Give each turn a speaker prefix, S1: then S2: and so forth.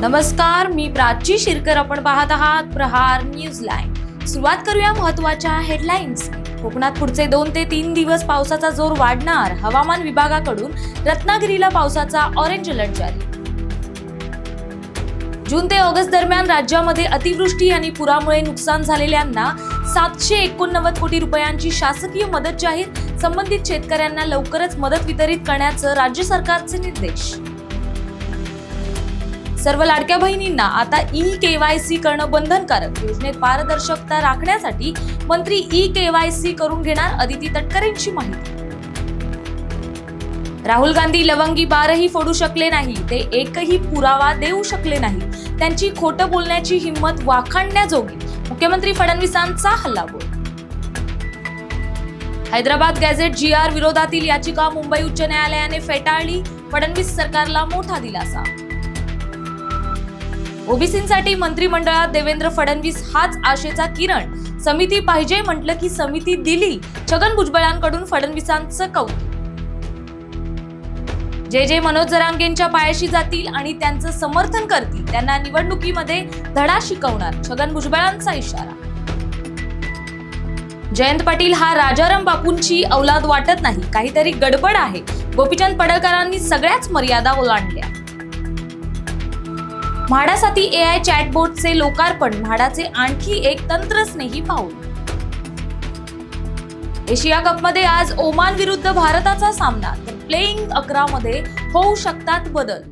S1: नमस्कार मी प्राची शिरकर. आपण पाहत आहात प्रहार न्यूज लाईन सुरुवात करूया महत्त्वाच्या हेडलाईन्स. कोकणात पुढचे दोन ते तीन दिवस पावसाचा जोर वाढणार हवामान विभागाकडून रत्नागिरीला पावसाचा ऑरेंज अलर्ट जारी. जून ते ऑगस्ट दरम्यान राज्यामध्ये अतिवृष्टी आणि पुरामुळे नुकसान झालेल्यांना सातशे एकोणनव्वद कोटी रुपयांची शासकीय मदत जाहीर. संबंधित शेतकऱ्यांना लवकरच मदत वितरित करण्याचं राज्य सरकारचे निर्देश. सर्व लाडक्या बहिणींना आता ई के वाय सी करणं बंधनकारक. योजनेत पारदर्शकता राखण्यासाठी मंत्री ई के वाय सी करून घेणार अदिती तटकरेंची माहिती. राहुल गांधी लवंगी बारही फोडू शकले नाही. ते एकही पुरावा देऊ शकले नाही. त्यांची खोटं बोलण्याची हिंमत वाखाणण्याजोगी. मुख्यमंत्री फडणवीसांचा हल्लाबोल हैदराबाद गॅझेट जी आर विरोधातील याचिका मुंबई उच्च न्यायालयाने फेटाळली. फडणवीस सरकारला मोठा दिलासा. ओबीसींसाठी मंत्रिमंडळात देवेंद्र फडणवीस हाच आशेचा किरण. समिती पाहिजे म्हटलं की समिती दिली. छगन भुजबळांकडून फडणवीसांचं कौतुक. जे जे मनोज जरांगेंच्या पायाशी जातील आणि त्यांचं समर्थन करतील त्यांना निवडणुकीमध्ये धडा शिकवणार छगन भुजबळांचा इशारा. जयंत पाटील हा राजाराम बापूंची औलाद वाटत नाही. काहीतरी गडबड आहे. गोपीचंद पडळकरांनी सगळ्याच मर्यादा ओलांडल्या. म्हाडासाठी ए आय चॅटबोटचे लोकार्पण म्हाडाचे आणखी एक तंत्रस्नेही पाऊल. एशिया कपमध्ये आज ओमान विरुद्ध भारताचा सामना तर प्लेइंग अकरा मध्ये होऊ शकतात बदल.